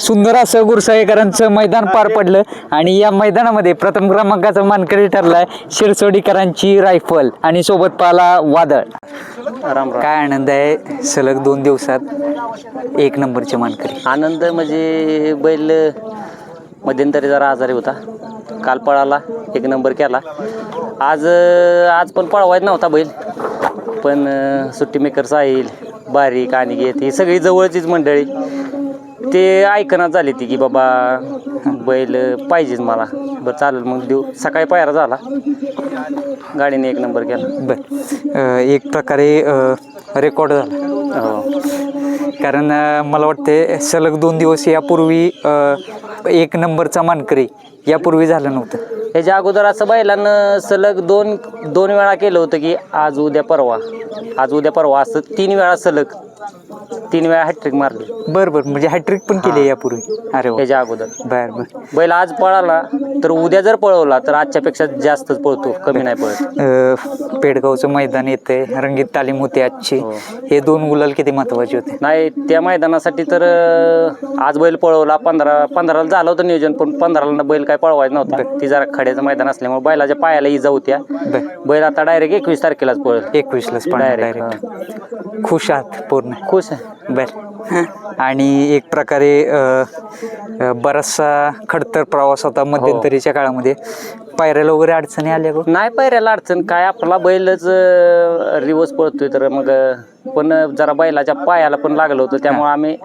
सुंदर असं गुरसाळेकरांचं मैदान पार पडलं आणि या मैदानामध्ये प्रथम क्रमांकाचा मानकरी ठरलाय शिरसोडीकरांची रायफल आणि सोबत पाला वादळ. काय आनंद आहे? सलग दोन दिवसात एक नंबरचे मानकरी. आनंद म्हणजे बैल मध्यंतरी जरा आजारी होता. काल पळाला एक नंबर केला. आज आज पण पळवायचा नव्हता बैल. पण सुट्टी मेकर साहिल बारीक आणि घेत. ही सगळी जवळचीच मंडळी. ते ऐकनात झाली ती की बाबा बैल पाहिजेच मला. बरं चालेल मग देऊ. सकाळी पायरा झाला. गाडीने एक नंबर केला. बर. अं, एक प्रकारे रेकॉर्ड झाला. हो. कारण अं, मला वाटते सलग दोन दिवस यापूर्वी अं, एक नंबरचा मानकरी यापूर्वी झालं नव्हतं. ह्याच्या अगोदर असं बैलानं सलग दोन दोन वेळा केलं होतं की आज उद्या परवा. आज उद्या परवा असं तीन वेळा सलग. तीन वेळा हॅट्रिक मारली. बरं बरं. म्हणजे हॅट्रिक पण केली यापूर्वी. अरे वा. ह्याच्या अगोदर. बर बर. बैल आज पळाला तर उद्या जर पळवला तर आजच्यापेक्षा जास्तच पळतो कमी नाही पळत. अ, पेडगावचं मैदान येते रंगीत तालीम होती आजची. हो. हे दोन गुलाल किती महत्त्वाचे होते? नाही त्या मैदानासाठी तर अं, आज बैल पळवला पंधरा पंधराला झालं होतं नियोजन पण पंधराला बैल काय पळवायचा नव्हता. ती जरा खड्याचं मैदान असल्यामुळे बैलाच्या पायाला इजा होत्या. बर. बैल आता डायरेक्ट एकवीस तारखेलाच पळत एकवीसलाच पाणी Direct, डायरेक्ट खुश आहात पूर्ण. खुश आहे बर. आणि एक प्रकारे बराचसा खडतर प्रवास होता मध्यंतरीच्या काळामध्ये. पायऱ्याला वगैरे अडचणी आल्या नाही पायऱ्याला अडचण. काय आपला बैलच रिवर्स पळतोय तर मग पण जरा बैलाच्या पायाला पण लागलं होतं त्यामुळे आम्ही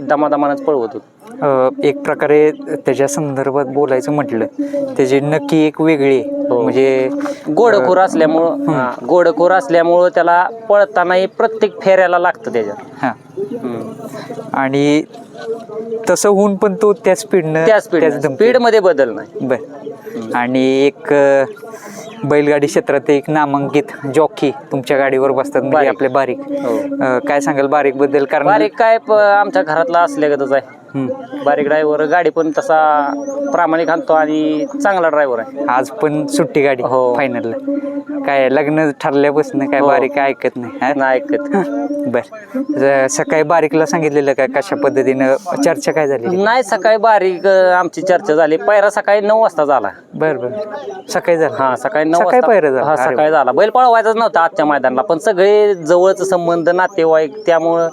दमादमानच पळवत होतो अ, एक प्रकारे त्याच्या संदर्भात बोलायचं म्हटलं त्याची नक्की एक वेगळी हो. म्हणजे गोडखोर असल्यामुळं हा, गोडखोर असल्यामुळं त्याला पळतानाही प्रत्येक फेऱ्याला लागतं त्याच्यात हां हम्म. आणि तसं होऊन पण तो त्या स्पीडनं त्या स्पीड स्पीडमध्ये बदल नाही. बर. आणि एक अ, बैलगाडी क्षेत्रात एक नामांकित जॉकी तुमच्या गाडीवर बसतात म्हणजे बारीक. आपले बारीक. हो. अ, काय सांगाल बारीकबद्दल कारण बारीक काय प- आमच्या घरातला असल्यागतच आहे. हम्म. बारीक ड्रायव्हर गाडी पण तसा प्रामाणिक आणतो आणि चांगला ड्रायव्हर आहे. आज पण सुट्टी गाडी हो. फायनलला काय लग्न ठरल्यापासून काय हो. बारीक ऐकत नाही हा? नाही ऐकत. बर. ज- सकाळी बारीकला सांगितलेलं काय कशा पद्धतीनं चर्चा काय झाली? नाही सकाळी बारीक अं, आमची चर्चा झाली. पायरा सकाळी नऊ वाजता झाला. बर बर. सकाळी झालं? हा सकाळी नऊ सकाळी वाजता. पायऱ्या झाल्या. हा अरे सकाळी झाला. बैल पळवायचाच नव्हता आजच्या मैदानाला पण सगळे जवळच संबंध नातेवाईक त्यामुळं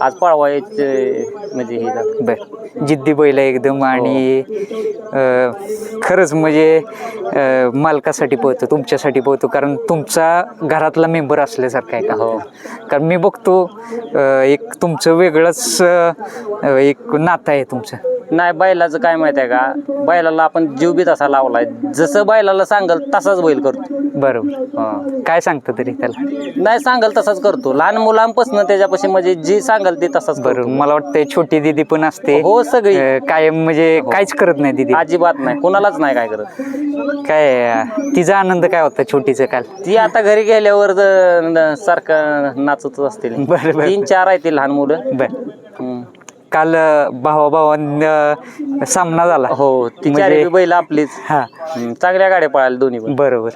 आज पळवायचे म्हणजे हे झालं. बर जिद्दी बैल आहे एकदम आणि अं, खरंच म्हणजे अं, मालकासाठी पोहतो तुमच्यासाठी पोहतो कारण तुमचा घरातला मेंबर असल्यासारखा आहे का? हो. कारण मी बघतो अं, एक तुमचं वेगळंच अं, एक नातं आहे तुमचं. नाही बैलाचं काय माहिती आहे का? बैलाला आपण जीव बी तसा लावलाय. जसं बैलाला सांगल तसाच बैल करतो. बरोबर. हा. काय सांगतं तरी त्याला? नाही सांगल तसाच करतो. लहान मुलांपासून त्याच्यापाशी म्हणजे जी सांगल ते तसाच बरोबर. मला वाटतं छोटी दिदी पण असते. हो सगळी. अं, कायम म्हणजे काहीच करत नाही दिदी. अजिबात नाही. कोणालाच नाही काय करत. काय अं, तिचा आनंद काय होता छोटीचं काल? ती आता घरी गेल्यावर ज- न- सारखं नाचतच असतील. बरं, बरं. तीन चार आहेत ती लहान मुलं. बर. काल भावा भावांना सामना झाला हो ती म्हणजे- बैल आपलीच हा हम्म, चांगल्या गाड्या पळाल्या दोन्ही पण बरोबर.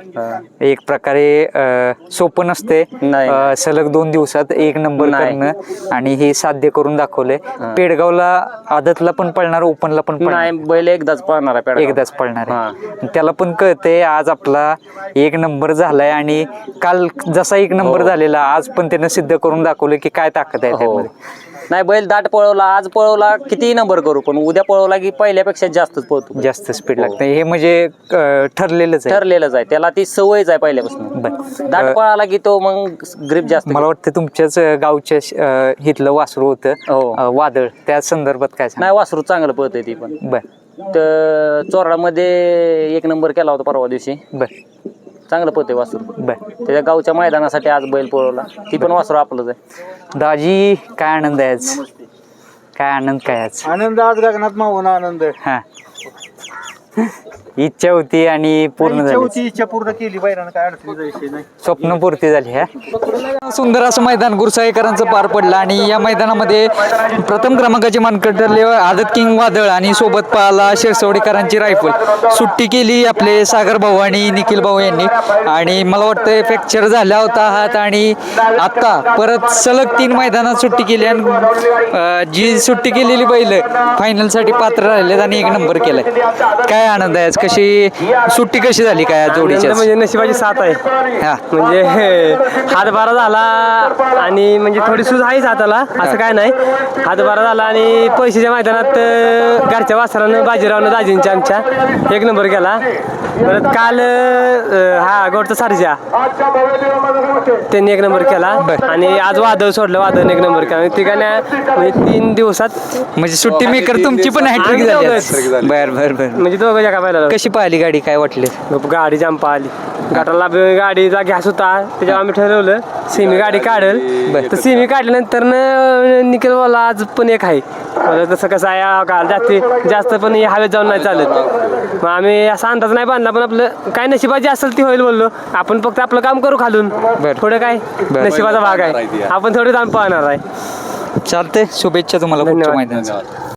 एक प्रकारे अं, सोपं नसते नाही. अं, सलग दोन दिवसात एक नंबर नाही. करणं आणि हे साध्य करून दाखवलंय पेडगावला आदतला पण पळणार ओपनला पण पळणार नाही बैल एकदाच पळणार आहे पेडगाव. एकदाच पळणार. आहे त्याला पण कळतंय आज आपला एक नंबर झालाय आणि काल जसा एक नंबर हो. झालेला आज पण त्यानं सिद्ध करून दाखवलं की काय ताकद आहे हो त्यामध्ये नाही बैल दाट पळवला आज पळवला कितीही नंबर करू? पण उद्या पळवला की पहिल्यापेक्षा जास्तच पळतो. जास्त स्पीड. लागतं. हे म्हणजे अं, ठरलेलंच आहे. ठरलेलंच आहे. त्याला ती सवयच आहे पहिल्यापासून. बर. दाट पळाला की तो मग ग्रीप जास्त मला वाटतं तुमच्याच अं, गावच्या अं, हिथलं वासरू होतं. हो. अं, वादळ. त्या संदर्भात काय सांग नाही वासरू चांगलं पळतंय ती पण. बर. तर चोरामध्ये एक नंबर केला होता परवा दिवशी. बर. चांगलं पळतंय वासरू. बर. त्याच्या गावच्या मैदानासाठी आज बैल पळवला. ती पण वासरू आपलंच आहे. दाजी काय आनंद आहे आज? काय आनंद काय आज? आनंद आज गगनात मावून आनंद. हा. इच्छा होती आणि पूर्ण इच्छा झाली. होती इच्छा पूर्ण केली बैलानं काय अडचणीचा विषय नाही. स्वप्नपूर्ती झाली ह्या सुंदर असं मैदान गुरसाईकरांचं पार पडलं आणि या मैदानामध्ये प्रथम क्रमांकाचे मानकट ठरले आदत किंग वादळ आणि सोबत पाहला शिरसवडीकरांची रायफल. सुट्टी केली आपले सागर भाऊ आणि निखिल भाऊ यांनी. आणि मला वाटतं फ्रॅक्चर झाला होता हात आणि आता परत सलग तीन मैदानात सुट्टी केली आणि अं, जी सुट्टी केलेली बैल फायनलसाठी पात्र राहिलेत आणि एक नंबर केलाय. काय आनंद आहे आज? कशी सुट्टी कशी झाली काय आज जोडीच्या म्हणजे नशिबाची साथ आहे. हा. म्हणजे हातभारा झाला आणि म्हणजे थोडी सूज आहेच हाताला असं काय नाही. हातभारा झाला आणि पैशाच्या मैदानात अं, घरच्या वासरानं बाजीरावनं दाजींच्या आमच्या एक नंबर केला. परत काल अं, हा गोडचा सारजा त्यांनी एक नंबर केला. आणि आज वादळ सोडलं वादळ एक नंबर केला. तिघांना म्हणजे तीन दिवसात म्हणजे सुट्टी मेकर तुमची पण हॅट्रिक झाली. आज. बर बर बर. म्हणजे दोघं जगा पाहिला कशी पाहिली गाडी? काय वाटले? गाडी जांपा आली गटाला गाडीचा गॅस होता त्याच्यावर आम्ही ठरवलं सेमी गाडी काढल. बरं. तर सेमी काढल्यानंतर न निखिल बोला आज पण एक आहे. तसं कसं आहे का जास्त जास्त पण हे हवेत जाऊन नाही चालत. मग आम्ही असा अंदाज नाही बांधला पण आपलं काय नशिबाची असेल ती होईल बोललो. आपण फक्त आपलं काम करू खालून. थोडं काय. नशिबाचा भाग आहे. आपण थोडं जाऊन पाहणार आहे. चालतंय. शुभेच्छा तुम्हाला. पुढच्या धन्यवाद.